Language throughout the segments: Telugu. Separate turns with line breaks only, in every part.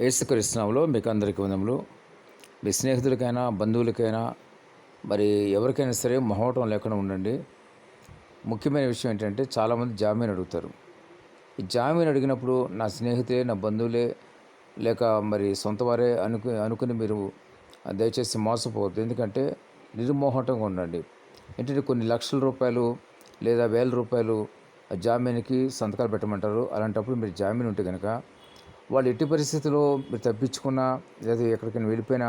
ఏసుకరిస్తున్నాములో మీకు అందరికీ వందములు మీ స్నేహితులకైనా బంధువులకైనా మరి ఎవరికైనా సరే మొహవటం లేకుండా ఉండండి. ముఖ్యమైన విషయం ఏంటంటే చాలామంది జామీన్ అడుగుతారు. ఈ జామీన్ అడిగినప్పుడు నా స్నేహితులే నా బంధువులే లేక మరి సొంత వారే అనుకు అనుకుని మీరు దయచేసి మోసపోవద్దు. ఎందుకంటే నిర్మోహటంగా ఉండండి. ఏంటంటే కొన్ని లక్షల రూపాయలు లేదా వేల రూపాయలు ఆ జామీన్కి సంతకాలు పెట్టమంటారు. అలాంటప్పుడు మీరు జామీన్ ఉంటే కనుక వాళ్ళు ఎట్టి పరిస్థితుల్లో మీరు తప్పించుకున్నా లేదా ఎక్కడికైనా వెళ్ళిపోయినా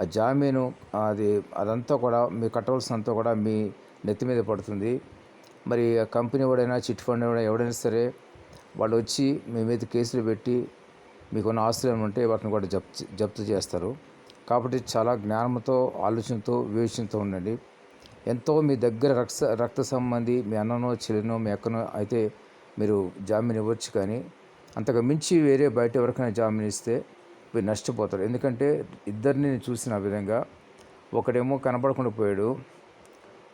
ఆ జామీను అది అదంతా కూడా మీరు కట్టవలసినంతా కూడా మీ నెత్తి మీద పడుతుంది. మరి ఆ కంపెనీ వాడైనా చిట్ ఫండ్ వాడైనా ఎవడైనా సరే వాళ్ళు వచ్చి మీ మీద కేసులు పెట్టి మీకున్న ఆస్తులు ఏమైనా ఉంటే వాటిని కూడా జప్తు జప్తు చేస్తారు. కాబట్టి చాలా జ్ఞానంతో ఆలోచనతో వివేచనతో ఉండండి. ఎంతో మీ దగ్గర రక్త రక్త సంబంధి మీ అన్ననో చెల్లినో మీ అక్కనో అయితే మీరు జామీన్ ఇవ్వచ్చు కానీ అంతకు మించి వేరే బయట ఎవరికైనా జామీన్ ఇస్తే మీరు నష్టపోతారు. ఎందుకంటే ఇద్దరిని నేను చూసిన విధంగా ఒకడేమో కనపడకుండా పోయాడు.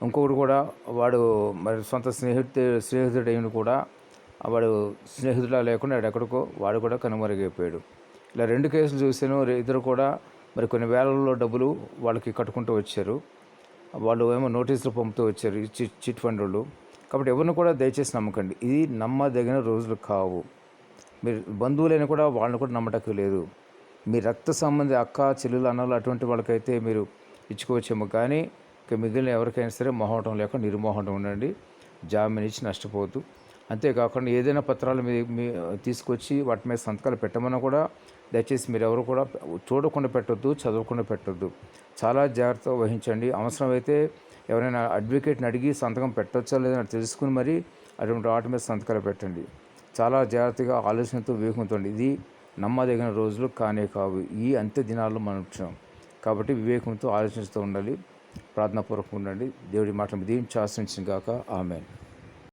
ఇంకొకడు కూడా వాడు మరి సొంత స్నేహితు స్నేహితుడు అయిన కూడా వాడు స్నేహితుడా లేకుండా ఎక్కడికో వాడు కూడా కనుమరుగైపోయాడు. ఇలా రెండు కేసులు చూసాను ఇద్దరు కూడా మరి కొన్ని వేలలో డబ్బులు వాళ్ళకి కట్టుకుంటూ వచ్చారు. వాళ్ళు ఏమో నోటీసులు పంపుతూ వచ్చారు చిట్ చిట్ ఫండ్ వాళ్ళు. కాబట్టి ఎవరిని కూడా దయచేసి నమ్మకండి. ఇది నమ్మదగిన రోజులు కావు. మీరు బంధువులైనా కూడా వాళ్ళని కూడా నమ్మటకు లేదు. మీ రక్త సంబంధి అక్క చెల్లెలు అన్నలు అటువంటి వాళ్ళకైతే మీరు ఇచ్చుకోవచ్చేమో కానీ ఇక మిగిలిన ఎవరికైనా సరే మొహటం లేక నిర్మోహటం ఉండండి. జామీన్ ఇచ్చి నష్టపోవద్దు. అంతేకాకుండా ఏదైనా పత్రాలు మీ మీ తీసుకొచ్చి వాటి మీద సంతకాలు పెట్టమన్నా కూడా దయచేసి మీరు ఎవరు కూడా చూడకుండా పెట్టొద్దు చదవకుండా పెట్టొద్దు. చాలా జాగ్రత్త వహించండి. అవసరమైతే ఎవరైనా అడ్వకేట్ని అడిగి సంతకం పెట్టొచ్చా లేదని తెలుసుకుని మరి అటువంటి వాటి మీద సంతకాలు పెట్టండి. చాలా జాగ్రత్తగా ఆలోచనతో వివేకంతో ఉండండి. ఇది నమ్మదగిన రోజులు కానే కావు. ఈ అంత్య దినాల్లో మనం ఉంటున్నాం కాబట్టి వివేకంతో ఆలోచిస్తూ ఉండాలి. ప్రార్థనాపూర్వకంగా ఉండండి. దేవుడి మాటలు దీవించి ఆశ్రయించిన గాక. ఆమెను.